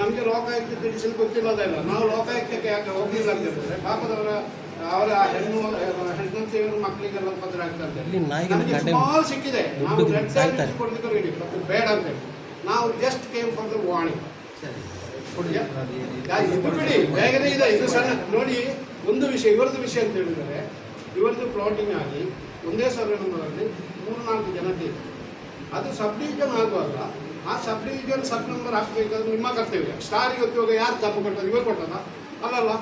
ನಮಗೆ ಲೋಕಾಯುಕ್ತ ತಿಳಿಸಲು ಗೊತ್ತಿಲ್ಲೋದಿಲ್ಲ ನಾವು ಲೋಕಾಯುಕ್ತಕ್ಕೆ ಯಾಕೆ ಹೋಗ್ಲಿಲ್ಲ ಅಂತ ಹೇಳಿದ್ರೆ ಪಾಪದವರ ಅವರ ಹೆಣ್ಣು ಹೆಣ್ಣು ಮಕ್ಕಳಿಗೆಲ್ಲ ತೊಂದರೆ ಆಗ್ತಾ ಇದೆ. ನಮಗೆ ಸಿಕ್ಕಿದೆ. ನಾವು ಸಾಯ್ತಾರೆ. ಕೊಡಲಿಕ್ಕೆ ರೆಡಿ ಬೇಡ ಅಂತ ಹೇಳಿ. ನಾವು ಜಸ್ಟ್ ಕೇಮ್ ಫಾರ್ ದ ವಾಣಿ ಇದು ಬಿಡಿ. ಬೇಗನೆ ಇದೆ. ಇದು ಸಣ್ಣ. ನೋಡಿ ಒಂದು ವಿಷಯ ಇವರದ್ದು ವಿಷಯ ಅಂತ ಹೇಳಿದರೆ ಇವರದ್ದು ಪ್ಲಾಟಿಂಗ್ ಆಗಿ ಒಂದೇ ಸರ್ವೆ ನಂಬರಲ್ಲಿ ಮೂರು ನಾಲ್ಕು ಜನಕ್ಕೆ ಇದೆ ಅದು ಸಬ್ ಡಿವಿಷನ್ ಆಗುವಾಗ ಆ ಸಬ್ ಡಿವಿಷನ್ ಸಬ್ ನಂಬರ್ ಹಾಕಬೇಕಾದ್ರೆ ನಿಮ್ಮ ಕರ್ತವ್ಯ. ಸ್ಟಾರಿಗೆ ಉದ್ಯೋಗ ಯಾರು ತಪ್ಪು ಕೊಟ್ಟದ್ದು? ಇವರು ಕೊಟ್ಟದ ಅಲ್ಲಲ್ಲ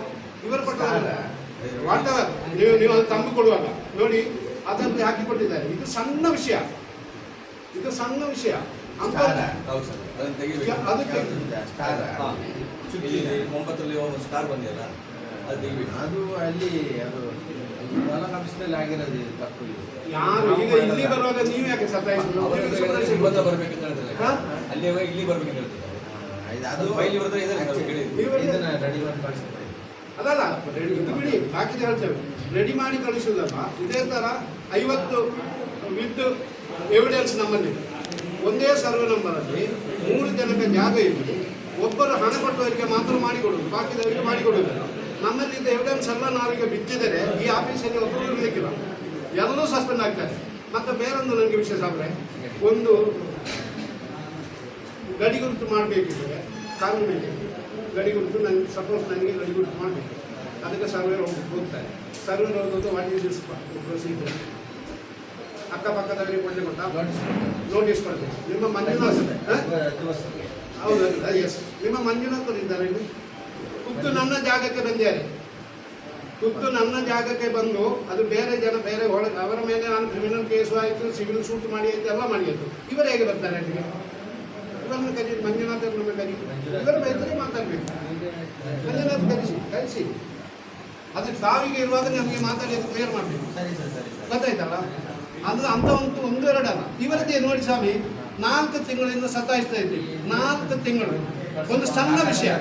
ಇವರು ಕೊಟ್ಟದ ವಾಟವರ್ ನೀವು ನೀವು ಅದು ತಂಬು ಕೊಡುವಾಗ ನೋಡಿ ಅದನ್ನು ಹಾಕಿ ಕೊಟ್ಟಿದ್ದಾರೆ. ಇದು ಸಣ್ಣ ವಿಷಯ. ಇದು ಸಣ್ಣ ವಿಷಯ. ಅಂತ ಹೌದು ಸರ್. ಅದನ್ನ ತೆಗಿಬೇಕು. ಅದಕ್ಕೆ ಹಾ. ಇಲ್ಲಿ ಒಂಬತ್ತರಲ್ಲಿ ಒಂದು ಸ್ಟಾರ್ ಬಂದಿಲ್ಲ ಅದು ಅಲ್ಲಿ ಅದು ಆಗಿರೋದು ತಪ್ಪು ಯಾರು ಈಗ ಇಲ್ಲಿ ಬರುವಾಗ ನೀವು ಯಾಕೆ ಸತಾಯಿಸಿದ್ರು? ಹೇಳಿದ್ರೆ ಅಲ್ಲಿ ಹೋಗಿ ಇಲ್ಲಿ ಬರ್ಬೇಕು ಅದು ಫೈಲ್ ಇದನ್ನ ರೆಡಿ ಮಾಡಿ ಕಳಿಸ್ತಾರೆ. ಅದಲ್ಲ ರೆಡಿ ಇದು ಬಿಡಿ. ಬಾಕಿ ಹೇಳ್ತೇವೆ. ರೆಡಿ ಮಾಡಿ ಕಳಿಸುವುದಲ್ಲ ಇದೇ ಥರ ಐವತ್ತು ವಿತ್ ಎವಿಡೆನ್ಸ್ ನಮ್ಮಲ್ಲಿ ಒಂದೇ ಸರ್ವೆ ನಂಬರಲ್ಲಿ ಮೂರು ಜನಕ್ಕೆ ಜಾಗ ಇದ್ದು ಒಬ್ಬರು ಹಣ ಕೊಟ್ಟವರಿಗೆ ಮಾತ್ರ ಮಾಡಿಕೊಡೋದು ಬಾಕಿದವರಿಗೆ ಮಾಡಿಕೊಡೋದಿಲ್ಲ ನಮ್ಮಲ್ಲಿ ಇದು ಎವಿಡೆನ್ಸ್ ಎಲ್ಲ ನಾವೀಗ ಬಿತ್ತಿದರೆ ಈ ಆಫೀಸಲ್ಲಿ ಒಬ್ಬರು ಇರಲಿಕ್ಕಿಲ್ಲ. ಎಲ್ಲರೂ ಸಸ್ಪೆಂಡ್ ಆಗ್ತಾರೆ. ಮತ್ತು ಬೇರೊಂದು ನನಗೆ ವಿಷಯ ಸಾಬ್ರೆ ಒಂದು ಗಡಿ ಗುರುತು ಮಾಡಬೇಕಿದ್ರೆ ಕಾನೂನಿಗೆ ಗಡಿ ಗುರುತು ನನಗೆ ಸಪೋಸ್ ನನಗೆ ಗಡಿ ಗುರುತು ಮಾಡಬೇಕು. ಅದಕ್ಕೆ ಸರ್ವೇರ್ ಹೋಗಿ, ಹೋಗ್ತಾರೆ. ಸರ್ವೇರ್ ಹೋಗೋದು ವಾಟ್ ಈಸ್ ದಿಸ್ ಪ್ರೊಸೀಜರ್ ಅಕ್ಕಪಕ್ಕದವರಿಗೆ ಕೊಡಲಿ ಕೊಟ್ಟ ನೋಟಿಸ್ ಕೊಡಬೇಕು. ನಿಮ್ಮ ಮಂಜುನಾಥ್ ಹೌದು ಎಸ್ ನಿಮ್ಮ ಮಂಜುನಾಥರು ಇದ್ದಾರೆ ಇಲ್ಲಿ. ನನ್ನ ಜಾಗಕ್ಕೆ ಬಂದಿದ್ದಾರೆ. ಕುತ್ತು ನನ್ನ ಜಾಗಕ್ಕೆ ಬಂದು ಅದು ಬೇರೆ ಜನ, ಬೇರೆ ಒಳಗೆ ಅವರ ಮೇಲೆ ನಾನು ಕ್ರಿಮಿನಲ್ ಕೇಸು ಆಯಿತು ಸಿವಿಲ್ ಸೂಟ್ ಮಾಡಿ ಆಯಿತು, ಎಲ್ಲ ಮಾಡಿ ಆಯಿತು. ಇವರು ಹೇಗೆ ಬರ್ತಾರೆ ಅಲ್ಲಿಗೆ? ಇವರನ್ನು ಕರಿ ಮಂಜುನಾಥ್ ನಮ್ಮ ಕರಿ ಇವರ ಬೇಕಲ್ಲಿ ಮಾತಾಡಬೇಕು. ಮಂಜುನಾಥ್ ಕರೆಸಿ ಕರೆಸಿ ಅದಕ್ಕೆ ಸಾವಿಗೆ ಇರುವಾಗ ನಮಗೆ ಮಾತಾಡಿ ಅದು ಕ್ಲಿಯರ್ ಮಾಡಬೇಕು. ಸರಿ ಸರ್ ಸರಿ ಸರ್. ಗೊತ್ತಾಯ್ತಲ್ಲ? ಅದು ಅಂತ ಒಂದು ಒಂದು ಎರಡಲ್ಲ ಇವರದ್ದೇ ನೋಡಿ ಸ್ವಾಮಿ ನಾಲ್ಕು ತಿಂಗಳಿಂದ ಸತಾಯಿಸ್ತಾ ಇದ್ದೀವಿ. ನಾಲ್ಕು ತಿಂಗಳು. ಒಂದು ಸಣ್ಣ ವಿಷಯ.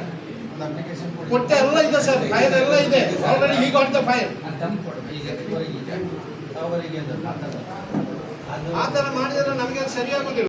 ಕೊಟ್ಟೆ ಎಲ್ಲ ಇದೆ ಸರ್. ಫೈರ್ ಎಲ್ಲ ಇದೆ. ಆಲ್ರೆಡಿ ಈಗ ಅಂತ ಫೈರ್ ಫೈಲ್ ಆ ಥರ ಮಾಡಿದ್ರೆ ನಮಗೆ ಸರಿಯಾಗೋದಿಲ್ಲ